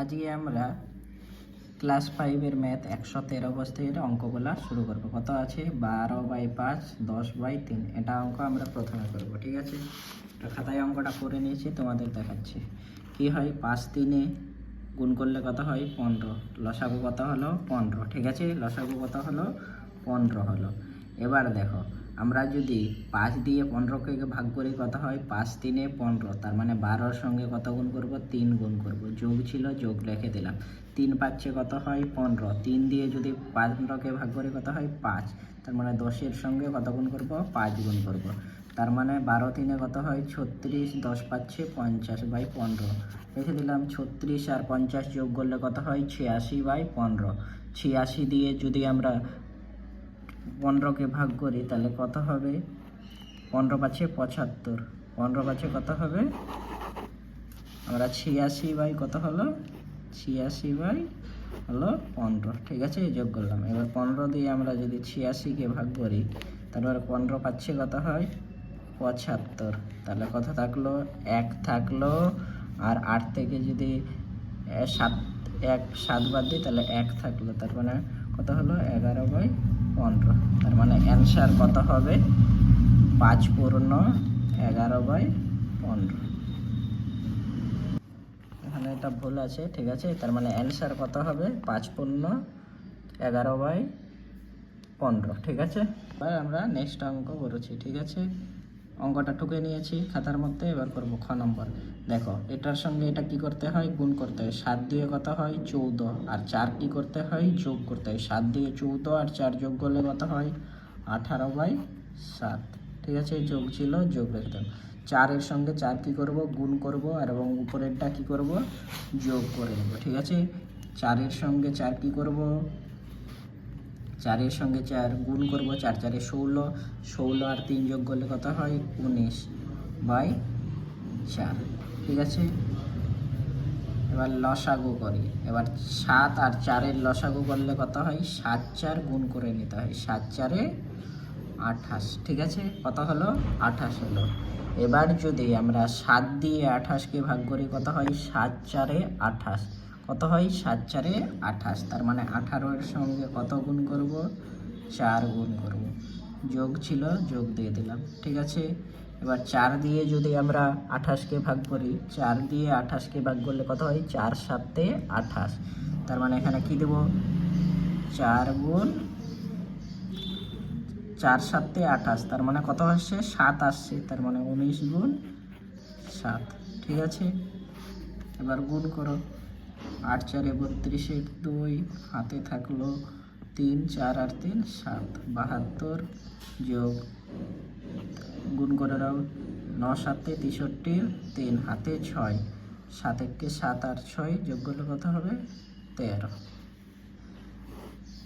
আজকে আমরা ক্লাস ফাইভের ম্যাথ একশো তেরো বস্তির অঙ্কগুলা শুরু করব। কত আছে? বারো বাই পাঁচ, দশ বাই তিন। এটা অঙ্ক আমরা প্রথমে করব, ঠিক আছে? খাতায় অঙ্কটা করে নিয়েছি, তোমাদের দেখাচ্ছি। কি হয়? পাঁচ তিনে গুণ করলে কত হয়? পনেরো। লসাগু কত হলো? পনেরো, ঠিক আছে? লসাগু কত হলো? পনেরো হলো। এবার দেখো আমরা যদি পাঁচ দিয়ে পনেরোকে ভাগ করি কত হয়? পাঁচ তিনে পনেরো। তার মানে বারোর সঙ্গে কত গুণ করব? তিন গুণ করব। যোগ ছিল, যোগ রেখে দিলাম। তিন পাচ্ছে কত হয়? পনেরো। তিন দিয়ে যদি পনেরোকে ভাগ করি কত হয়? পাঁচ। তার মানে দশের সঙ্গে কত গুণ করব? পাঁচ গুণ করব। তার মানে বারো তিনে কত হয়? ছত্রিশ। দশ পাচ্ছে পঞ্চাশ বাই পনেরো। রেখে দিলাম ছত্রিশ আর পঞ্চাশ যোগ করলে কত হয়? ছিয়াশি বাই পনেরো। ছিয়াশি দিয়ে যদি আমরা পনেরোকে ভাগ করি, তাহলে কত হবে? পনেরো পাচ্ছে পঁচাত্তর। পনেরো পাচ্ছে কত হবে? আমরা ছিয়াশি বাই কত হলো? ছিয়াশি বাই হলো পনেরো। ঠিক আছে যোগ করলাম। এবার পনেরো দিয়ে আমরা যদি ছিয়াশিকে ভাগ করি, তারপর পনেরো পাচ্ছে কত হয়? পঁচাত্তর। তাহলে কত থাকল? এক থাকল। আর আট থেকে যদি সাত, এক, সাত বাদ দিই, তাহলে এক থাকল। তার মানে কত হলো? এগারো বাই পনেরো তার মানে অ্যান্সার কত হবে? পাঁচ পূর্ণ এগারো বাই পনেরো। এখানে এটা ভুল আছে, ঠিক আছে? তার মানে অ্যান্সার কত হবে? পাঁচ পূর্ণ এগারো বাই পনেরো, ঠিক আছে? এবার আমরা নেক্সট অঙ্ক করেছি, ঠিক আছে? অঙ্কটা ঠুকে নিয়েছি, খাতার মধ্যে, এবার করব খ নম্বর। দেখো, এটার সঙ্গে এটা কি করতে হয়? গুণ করতে হয়। সাত দিয়ে কত হয়? চৌদ্দ। আর চার কি করতে হয়? যোগ করতে হয়। সাত দিয়ে চৌদ্দ আর চার যোগ করলে কত হয়? আঠারো বাই সাত। ঠিক আছে? যোগ ছিল, যোগ রেখে চারের সঙ্গে চার কি করব? গুণ করব। আর এবং উপরেরটা কি করব? যোগ করে নেব। ঠিক আছে? চারের সঙ্গে চার কি করব? চারের সঙ্গে চার, গুণ করব চার, চারে ষোলো ষোলো আর তিন যোগ করলে কত হয়? উনিশ বাই চার। ঠিক আছে? এবার লসাগু করি। এবার সাত আর চারের লসাগু করলে কত হয়? সাত চার গুণ করে নিতে হয়। সাত চারে আঠাশ। ঠিক আছে? কত হলো? আঠাশ হলো। এবার যদি আমরা সাত দিয়ে আঠাশকে ভাগ করি, কত হয়? সাত চারে আঠাশ। কত হয়? সাত চারে আঠাশ। তার মানে আঠারোর সঙ্গে কত গুণ করব? চার গুণ করব। যোগ ছিল, যোগ দিয়ে দিলাম। ঠিক আছে? এবার চার দিয়ে যদি আমরা আঠাশকে ভাগ করি, চার দিয়ে আঠাশকে ভাগ করলে কত হয়? চার সাতে আঠাশ। তার মানে এখানে কি দেব? চার গুণ চার সাতে আঠাশ। তার মানে কত আসছে? সাত আসছে। তার মানে উনিশ গুণ সাত। ঠিক আছে? এবার গুণ করো। আট চারে বত্রিশে দুই, হাতে থাকল তিন, চার আর তিন, সাত। বাহাত্তর যোগ গুণ করে দাও ন সাতে তেষট্টির তিন হাতে ছয়। সাত এককে সাত আর ছয় যোগ করলে কত হবে? তেরো।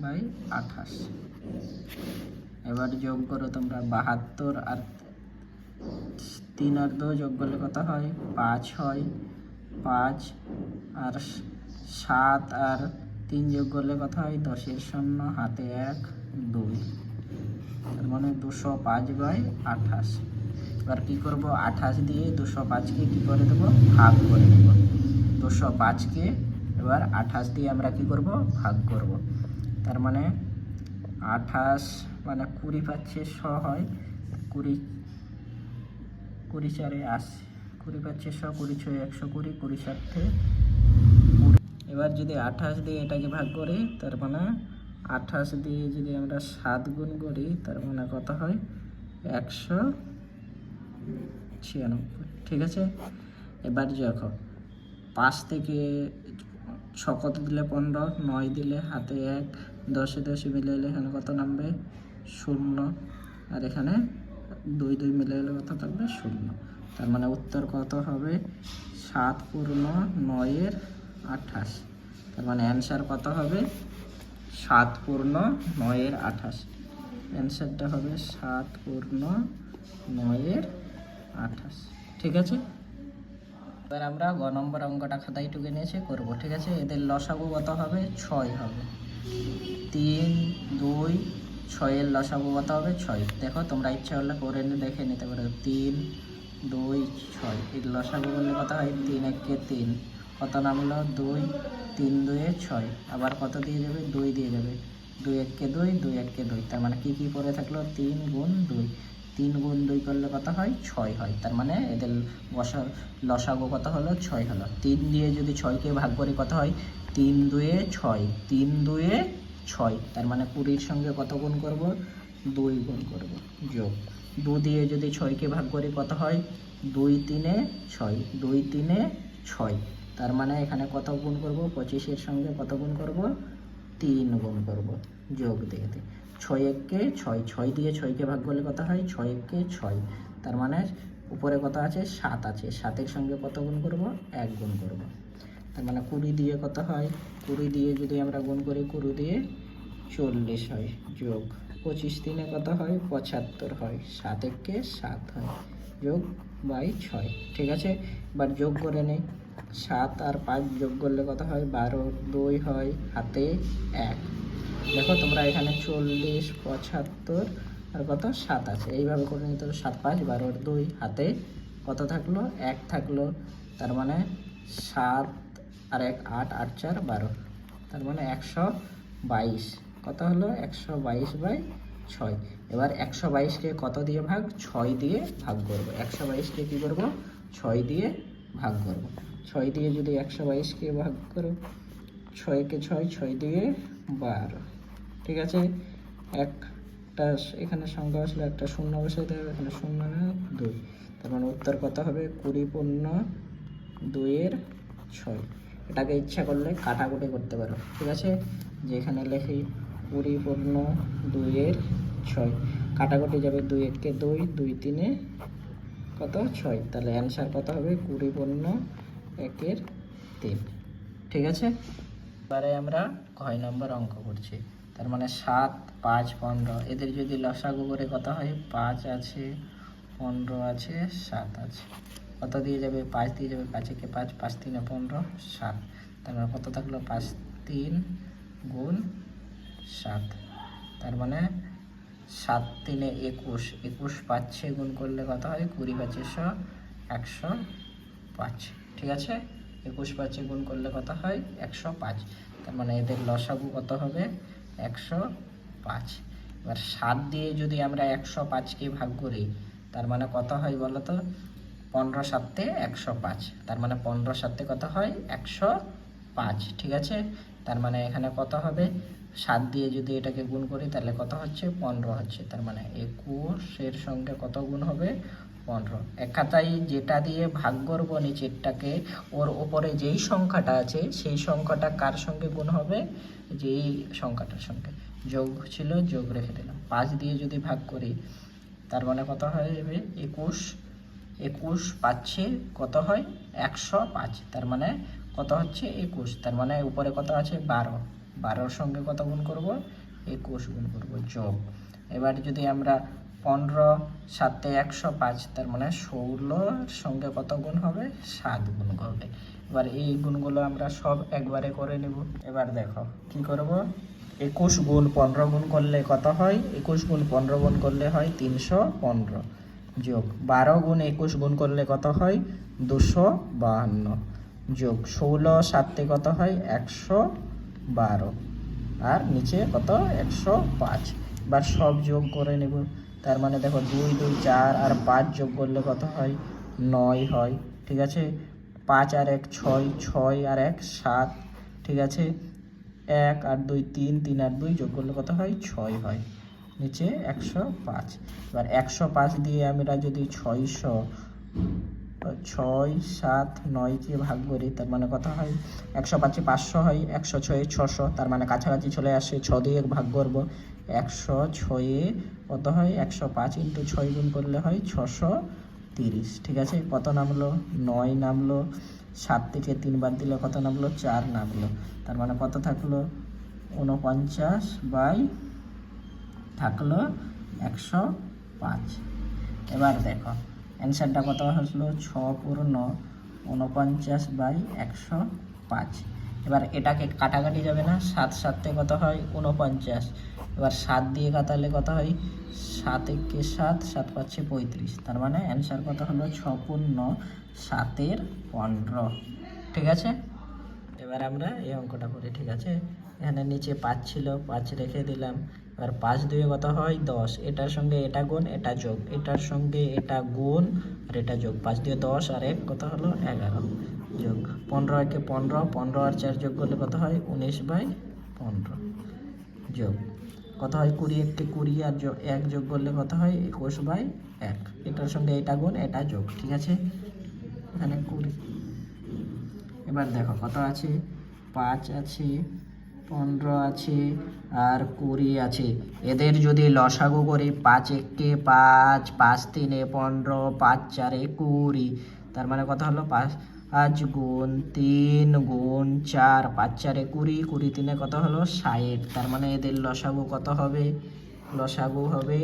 বাই আঠাশ। এবার যোগ করো তোমরা বাহাত্তর আর তিন আর দু যোগ করলে কত হয়? পাঁচ হয়। পাঁচ আর সাত আর তিন যোগ করলে কত হয়? দশের শূন্য, হাতে এক, দুই। তার মানে দুশো পাঁচ বাই আঠাশ। এবার কী করব? আঠাশ দিয়ে দুশো পাঁচকে কী করে দেবো? ভাগ করে দেব। দুশো পাঁচকে এবার আঠাশ দিয়ে আমরা কি করব? ভাগ করব। তার মানে আঠাশ মানে কুড়ি পাচ্ছে শ হয়, কুড়ি কুড়ি চারে আশি। কুড়ি পাচ্ছে শ কুড়ি ছয় একশো কুড়ি কুড়ি সাথে এবার যদি আঠাশ দিয়ে এটাকে ভাগ করি, তার মানে আঠাশ দিয়ে যদি আমরা সাত গুণ করি, তার মানে কত হয়? একশো ছিয়ানব্বই। ঠিক আছে? এবার দেখো, পাঁচ থেকে ছ কত দিলে পনেরো? নয় দিলে হাতে এক, দশে দশে মিলে এলে এখানে কত নামবে? শূন্য। আর এখানে দুই দুই মিলে এলে কত থাকবে? শূন্য। তার মানে উত্তর কত হবে? সাত পূর্ণ নয়ের আঠাশ। তার মানে অ্যান্সার কত হবে? সাত পূর্ণ নয়ের আঠাশ। অ্যান্সারটা হবে সাত পূর্ণ নয়ের আঠাশ। ঠিক আছে? এবার আমরা গ নম্বর অঙ্কটা খাতায় টুকে নিয়েছে, করব, ঠিক আছে? এদের লসাগু কত হবে? ছয় হবে। তিন, দুই, ছয়ের লসাগু কত হবে? ছয়। দেখো, তোমরা ইচ্ছা করলে করে নিয়ে দেখে নিতে পারো। তিন, দুই, ছয়। এর লসাগু করলে কত হয়? তিন একে তিন। কত নামলো দুই, তিন, দুয়ে ছয়। আবার কত দিয়ে যাবে? দুই দিয়ে যাবে। দুই এককে দুই দুই এককে দুই। তার মানে কি কি পড়ে থাকল? তিন গুণ দুই। তিন গুণ দুই করলে কত হয়? ছয় হয়। তার মানে এদের বসা, লসাগু কত হলো? ছয় হলো। তিন দিয়ে যদি ছয়কে ভাগ করি কত হয়? তিন দুয়ে ছয়। তিন দুয়ে ছয়। তার মানে কুড়ির সঙ্গে কত গুণ করব? দুই গুণ করব। যোগ। দু দিয়ে যদি ছয়কে ভাগ করি কত হয়? দুই তিনে ছয়। দুই তিনে ছয়। তার মানে এখানে কত গুণ করব? পঁচিশের সঙ্গে কত গুণ করব? তিন গুণ করব। যোগ দিয়ে দিই ছয় এককে ছয় ছয় দিয়ে ছয়কে ভাগ করলে কত হয়? ছয় এককে ছয়। তার মানে উপরে কত আছে? সাত আছে। সাতের সঙ্গে কত গুণ করব? এক গুণ করব। তার মানে কুড়ি দিয়ে কত হয়? কুড়ি দিয়ে যদি আমরা গুণ করি, কুড়ি দিয়ে চল্লিশ হয়। যোগ। পঁচিশ দিনে কত হয়? পঁচাত্তর হয়। সাত এককে সাত হয়। যোগ বাই ছয়। ঠিক আছে? এবার যোগ করে নেই। সাত আর পাঁচ যোগ করলে কত হয়? বারো। দুই হয় হাতে এক। দেখো তোমরা এখানে চল্লিশ, পঁচাত্তর আর কত? সাত আছে। এইভাবে করে নিতে হবে। সাত, পাঁচ বারোর দুই, হাতে কত থাকল? এক থাকল। তার মানে সাত আর এক, আট আট, চার, বারো। তার মানে একশো বাইশ। কত হলো? একশো বাইশ বাই ছয়। এবার একশো বাইশকে কত দিয়ে ভাগ? ছয় দিয়ে ভাগ করব। একশো বাইশকে কী করব? ছয় দিয়ে ভাগ করব। ছয় দিয়ে যদি একশো বাইশকে ভাগ করো? ছয়কে ছয় ছয় দিয়ে বারো। ঠিক আছে? একটা এখানে সংখ্যা আসলে একটা শূন্য বসাইতে হবে। এখানে শূন্য দুই। তার মানে উত্তর কত হবে? কুড়ি পূর্ণ দুইয়ের ছয়। এটাকে ইচ্ছা করলে কাটাকুটি করতে পারো। ঠিক আছে? যেখানে লেখি কুড়ি পূর্ণ দুইয়ের ছয়। কাটাকুটি যাবে দুই এককে দুই দুই তিনে কত? ছয়। তাহলে অ্যান্সার কত হবে? কুড়ি পূর্ণ একের তিন। ঠিক আছে? এবারে আমরা কয় নম্বর অঙ্ক করছি? তার মানে সাত, পাঁচ, পনেরো। এদের যদি লসাগু করে কত হয়? পাঁচ আছে, পনেরো আছে, সাত আছে। কত দিয়ে যাবে? পাঁচ দিয়ে যাবে পাঁচ একে পাঁচ পাঁচ তিনে পনেরো, সাত। তার মানে কত থাকল? পাঁচ, তিন গুণ সাত। তার মানে সাত তিনে একুশ। একুশ পাঁচে গুণ করলে কত হয়? কুড়ি পাঁচেশো একশো পাঁচ। ঠিক আছে? একুশ পাঁচে গুণ করলে কত হয়? একশো পাঁচ। তার মানে এদের লসাগু কত হবে? একশো পাঁচ। এবার সাত দিয়ে যদি আমরা একশো পাঁচকে ভাগ করি, তার মানে কত হয় বলো তো? পনেরো সাতে একশো পাঁচ। তার মানে পনেরো সাতে কত হয়? একশো পাঁচ। ঠিক আছে? তার মানে এখানে কত হবে? সাত দিয়ে যদি এটাকে গুণ করি, তাহলে কত হচ্ছে? পনেরো হচ্ছে। তার মানে একুশের সঙ্গে কত গুণ হবে? পনেরো। এক যেটা দিয়ে ভাগ করব নিচেরটাকে, ওর ওপরে যেই সংখ্যাটা আছে, সেই সংখ্যাটা কার সঙ্গে গুণ হবে? যেই সংখ্যাটার সঙ্গে। যোগ ছিল, যোগ রেখে দিলাম। পাঁচ দিয়ে যদি ভাগ করি, তার মানে কত হয়ে যাবে? একুশ। একুশ পাচ্ছে, কত হয়? একশো পাঁচ। তার মানে কত হচ্ছে? একুশ। তার মানে উপরে কত আছে? বারো। বারোর সঙ্গে কত গুণ করব? একুশ গুণ করব, যোগ। এবার যদি আমরা পনেরো, সাতে একশো পাঁচ, তার মানে ষোলোর সঙ্গে কত গুণ হবে? সাত গুণ হবে এবার এই গুণগুলো আমরা সব একবারে করে নেব। এবার দেখো, কি করব? একুশ গুণ পনেরো গুণ করলে কত হয়? একুশ গুণ পনেরো গুণ করলে হয় তিনশো পনেরো। যোগ। বারো গুণ একুশ গুণ করলে কত হয়? দুশো বাহান্ন। যোগ। ষোলো সাতে কত হয়? একশো বারো। আর নিচে কত? একশো পাঁচ। এবার সব যোগ করে নেব। তার মানে দেখো দুই দুই, চার আর পাঁচ যোগ করলে কত হয়? নয় হয়। ঠিক আছে? পাঁচ আর এক ছয় ছয় আর এক সাত। ঠিক আছে? এক আর দুই তিন তিন আর দুই যোগ করলে কত হয়? ছয় হয়। নিচে একশো পাঁচ। এবার একশো পাঁচ দিয়ে আমরা যদি ছয়শো ছয়, সাত নয়কে ভাগ করি তার মানে কত হয়? একশো পাঁচে পাঁচশো হয়, একশো ছয়ে ছশো, তার মানে কাছাকাছি চলে আসে, ছ দিয়ে ভাগ করব। একশো ছয়ে কত হয়? একশো পাঁচ ইন্টু ছয় গুণ করলে হয় ছশো তিরিশ। ঠিক আছে? কত নামলো? নয় নামলো। সাত থেকে তিন বাদ দিলে কত নামলো? চার নামলো। তার মানে কত থাকল? উনপঞ্চাশ বাই থাকল একশো পাঁচ। এবার দেখো। অ্যান্সারটা কত আসলো? ছ পূর্ণ উনপঞ্চাশ বাই একশো পাঁচ। এবার এটাকে কাটাকাটি যাবে না, সাত সাতে কত হয়? উনপঞ্চাশ এবার সাত দিয়ে কাটালে কত হয়? সাত একে সাত? সাত পাচ্ছে পঁয়ত্রিশ। তার মানে অ্যান্সার কত হলো? ছ পূর্ণ সাতের পনেরো। ঠিক আছে? এবার আমরা এই অঙ্কটা করি, ঠিক আছে? এখানে নিচে পাঁচ ছিল, পাঁচ রেখে দিলাম। এবার পাঁচ দুয়ে কত হয়? দশ। এটার সঙ্গে এটা গুণ, এটা যোগ। এটার সঙ্গে এটা গুণ, আর এটা যোগ। পাঁচ দিয়ে দশ আর এক কত হলো? এগারো। যোগ পনেরো একে পনেরো পনেরো আর চার যোগ করলে কত হয়? উনিশ বাই পনেরো। যোগ কত হয়? কুড়ি একটি কুড়ি আর এক যোগ করলে কত হয়? একুশ বাই এক। এটার সঙ্গে এটা গুণ, এটা যোগ। ঠিক আছে? এখানে কুড়ি। এবার দেখো কত আছে? পাঁচ আছে পনেরো আছে আর কুড়ি আছে। এদের যদি লসাগু করি পাঁচ একে পাঁচ পাঁচ তিনে পনেরো, পাঁচ চারে কুড়ি। তার মানে কত হলো? পাঁচ পাঁচ গুণ তিন গুণ চার, পাঁচ চারে কুড়ি কুড়ি তিনে কত হলো? ষাট। তার মানে এদের লসাগু কত হবে? লসাগু হবে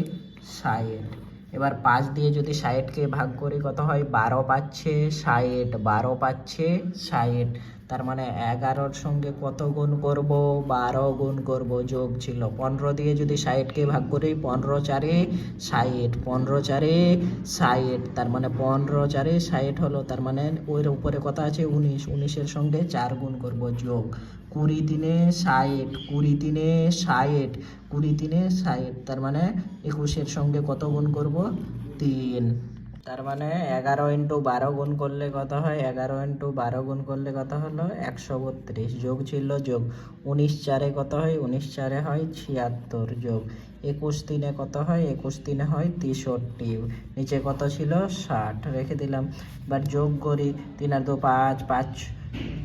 ষাট। এবার পাঁচ দিয়ে যদি ষাটকে ভাগ করি কত হয়? বারো পাচ্ছে ষাট। বারো পাচ্ছে ষাট। তার মানে এগারোর সঙ্গে কত গুণ করব? বারো গুণ করব যোগ ছিল। পনেরো দিয়ে যদি ষাটকে ভাগ করি, পনেরো চারে ষাট, পনেরো চারে ষাট, তার মানে পনেরো চারে ষাট হলো, তার মানে ওর উপরে কত আছে উনিশ। উনিশের সঙ্গে চার গুণ করব যোগ। কুড়ি তিনে ষাট, কুড়ি তিনে ষাট, কুড়ি তিনে ষাট, তার মানে একুশের সঙ্গে কত গুণ করব? তিন। তার মানে এগারো ইন্টু বারো গুণ করলে কত হয়? এগারো ইন্টু বারো গুণ করলে কত হলো? একশো বত্রিশ। যোগ ছিল যোগ। উনিশ চারে কত হয়? উনিশ চারে হয় ছিয়াত্তর যোগ। একুশ তিনে কত হয়? একুশ তিনে হয় তেষট্টি। নিচে কত ছিল? ষাট। রেখে দিলাম। এবার যোগ করি। তিন আর দু, পাঁচ পাঁচ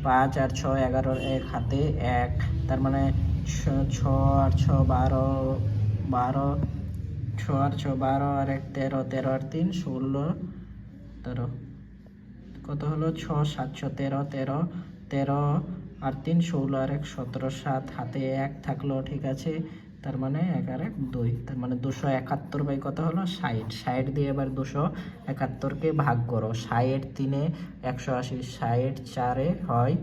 পাঁচ আর ছ এগারোর এক, হাতে এক। তার মানে ছ- ছ আর ছ, বারো বারো ছ আর ছ বারো, আর এক তেরো তেরো আর তিন, ষোলো, তেরো। কত হলো? ছ, সাতশো তেরো তেরো তেরো আর তিন, ষোলো আর এক, সতেরো, সাত। হাতে এক থাকল, ঠিক আছে। তার মানে এক আর এক, দুই। তার মানে দুশো একাত্তর বাই কত হলো? ষাট। ষাট দিয়ে এবার দুশো একাত্তরকে ভাগ করো। ষাট তিনে একশো আশি। ষাট চারে হয়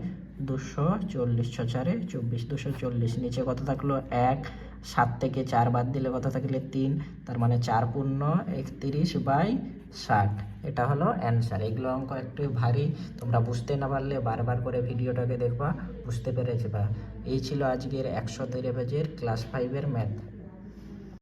দুশো চল্লিশ। ছ চারে চব্বিশ। দুশো চল্লিশ। নিচে কত থাকল? এক। সাত থেকে চার বাদ দিলে কত থাকলে তিন? তার মানে চার পূর্ণ একত্রিশ বাই ষাট। এটা হলো অ্যান্সার। এগুলো অঙ্ক একটু ভারী। তোমরা বুঝতে না পারলে বারবার করে ভিডিওটাকে দেখবা, বুঝতে পেরেছে বা? এই ছিল আজকের একশো তেরো পেজের ক্লাস ফাইভের ম্যাথ